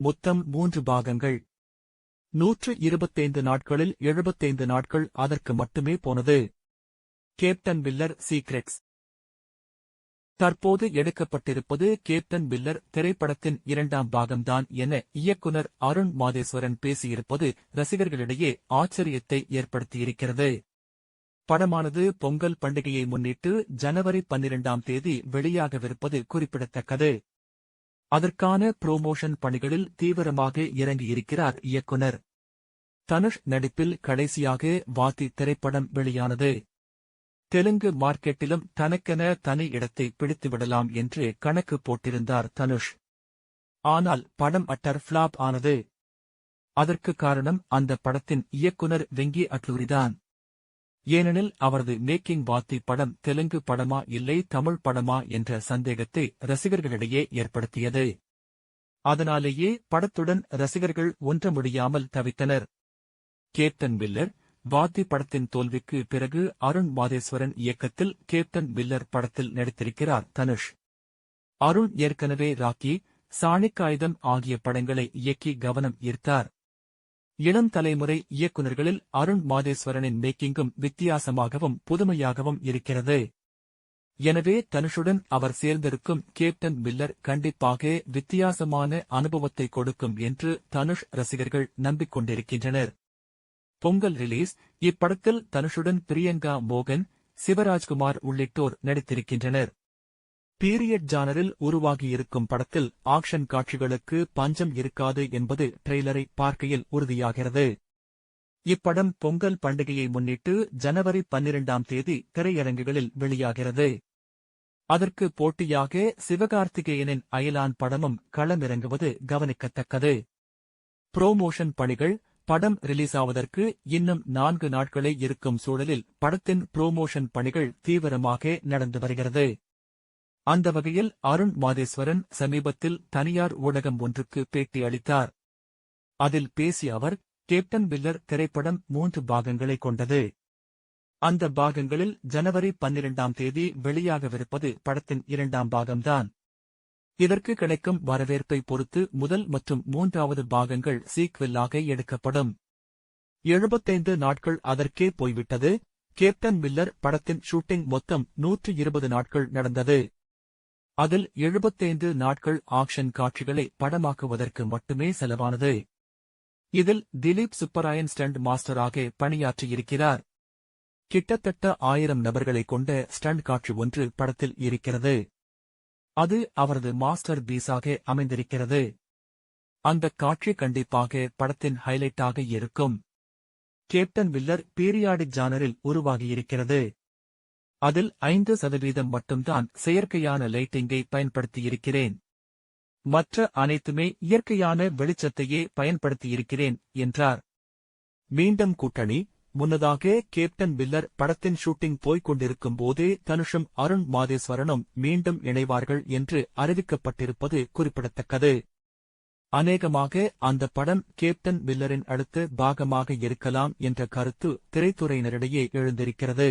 மொத்தம் மூன்று பாகங்கள். நூற்று இருபத்தைந்து நாட்களில் எழுபத்தைந்து நாட்கள் அதற்கு மட்டுமே போனது. Captain Miller secrets. தற்போது எடுக்கப்பட்டிருப்பது கேப்டன் வில்லர் திரைப்படத்தின் இரண்டாம் பாகம்தான் என இயக்குனர் அருண் மாதேஸ்வரன் பேசியிருப்பது ரசிகர்களிடையே ஆச்சரியத்தை ஏற்படுத்தியிருக்கிறது. படமானது பொங்கல் பண்டிகையை முன்னிட்டு ஜனவரி பன்னிரண்டாம் தேதி வெளியாகவிருப்பது குறிப்பிடத்தக்கது. அதற்கான புரோமோஷன் பணிகளில் தீவிரமாக இறங்கியிருக்கிறார் இயக்குனர். தனுஷ் நடிப்பில் கடைசியாக வாத்தி திரைப்படம் வெளியானது. தெலுங்கு மார்க்கெட்டிலும் தனக்கென தனி இடத்தை பிடித்துவிடலாம் என்று கணக்கு போட்டிருந்தார் தனுஷ். ஆனால் படம் அட்டர் ஃபிளாப் ஆனது. அதற்கு காரணம் அந்த படத்தின் இயக்குனர் வெங்கி அட்லூரிதான். ஏனெனில் அவரது மேக்கிங் வாத்தி படம் தெலுங்கு படமா இல்லை தமிழ் படமா என்ற சந்தேகத்தை ரசிகர்களிடையே ஏற்படுத்தியது. அதனாலேயே படத்துடன் ரசிகர்கள் ஒன்ற முடியாமல் தவித்தனர். கேப்டன் வில்லர் வாத்தி படத்தின் தோல்விக்கு பிறகு அருண் மாதேஸ்வரன் இயக்கத்தில் கேப்டன் வில்லர் படத்தில் நடித்திருக்கிறார் தனுஷ். அருண் ஏற்கனவே ராக்கி சாணிக்காயுதம் ஆகிய படங்களை இயக்கி கவனம் ஈர்த்தார். இளம் தலைமுறை இயக்குநர்களில் அருண் மாதேஸ்வரனின் மேக்கிங்கும் வித்தியாசமாகவும் புதுமையாகவும் இருக்கிறது. எனவே தனுஷுடன் அவர் சேர்ந்திருக்கும் கேப்டன் மில்லர் கண்டிப்பாக வித்தியாசமான அனுபவத்தை கொடுக்கும் என்று தனுஷ் ரசிகர்கள் நம்பிக்கொண்டிருக்கின்றனர். பொங்கல் ரிலீஸ் இப்படத்தில் தனுஷுடன் பிரியங்கா மோகன் சிவராஜ்குமார் உள்ளிட்டோர் நடித்திருக்கின்றனர். பீரியட் ஜானரில் உருவாகியிருக்கும் படத்தில் ஆக்ஷன் காட்சிகளுக்கு பஞ்சம் இருக்காது என்பது ட்ரெய்லரை பார்க்கையில் உறுதியாகிறது. இப்படம் பொங்கல் பண்டிகையை முன்னிட்டு ஜனவரி பன்னிரண்டாம் தேதி திரையரங்குகளில் வெளியாகிறது. அதற்கு போட்டியாக சிவகார்த்திகேயனின் அயலான் படமும் களமிறங்குவது கவனிக்கத்தக்கது. புரோமோஷன் பணிகள் படம் ரிலீஸ் ஆவதற்கு இன்னும் நான்கு நாட்களே இருக்கும் சூழலில் படத்தின் புரோமோஷன் பணிகள் தீவிரமாக நடந்து வருகிறது. அந்த வகையில் அருண் மாதேஸ்வரன் சமீபத்தில் தனியார் ஊடகம் ஒன்றுக்கு பேட்டி அளித்தார். அதில் பேசிய அவர் கேப்டன் வில்லர் திரைப்படம் மூன்று பாகங்களை கொண்டது. அந்த பாகங்களில் ஜனவரி பன்னிரண்டாம் தேதி வெளியாகவிருப்பது படத்தின் இரண்டாம் பாகம்தான். இதற்கு கிடைக்கும் வரவேற்பை பொறுத்து முதல் மற்றும் மூன்றாவது பாகங்கள் சீக்வெல்லாக எடுக்கப்படும். எழுபத்தைந்து நாட்கள் அதற்கே போய்விட்டது. கேப்டன் மில்லர் படத்தின் ஷூட்டிங் மொத்தம் நூற்று இருபது நாட்கள் நடந்தது. அதில் எழுபத்தைந்து நாட்கள் ஆக்ஷன் காட்சிகளை படமாக்குவதற்கு மட்டுமே செலவானது. இதில் திலீப் சுப்பராயன் ஸ்டண்ட் மாஸ்டராக பணியாற்றியிருக்கிறார். கிட்டத்தட்ட ஆயிரம் நபர்களை கொண்ட ஸ்டண்ட் காட்சி ஒன்று படத்தில் இருக்கிறது. அது அவரது மாஸ்டர் பீஸாக அமைந்திருக்கிறது. அந்த காட்சி கண்டிப்பாக படத்தின் ஹைலைட்டாக இருக்கும். கேப்டன் வில்லர் பீரியாடிக் ஜானரில் உருவாகியிருக்கிறது. அதில் ஐந்து சதவீதம் மட்டும்தான் செயற்கையான லைட்டிங்கை பயன்படுத்தியிருக்கிறேன். மற்ற அனைத்துமே இயற்கையான வெளிச்சத்தையே பயன்படுத்தியிருக்கிறேன் என்றார். மீண்டும் கூட்டணி முன்னதாக கேப்டன் வில்லர் படத்தின் ஷூட்டிங் போய்க் கொண்டிருக்கும் போதே தனுஷும் அருண் மாதேஸ்வரனும் மீண்டும் இணைவார்கள் என்று அறிவிக்கப்பட்டிருப்பது குறிப்பிடத்தக்கது. அநேகமாக அந்த படம் கேப்டன் வில்லரின் அடுத்த பாகமாக இருக்கலாம் என்ற கருத்து திரைத்துறையினரிடையே எழுந்திருக்கிறது.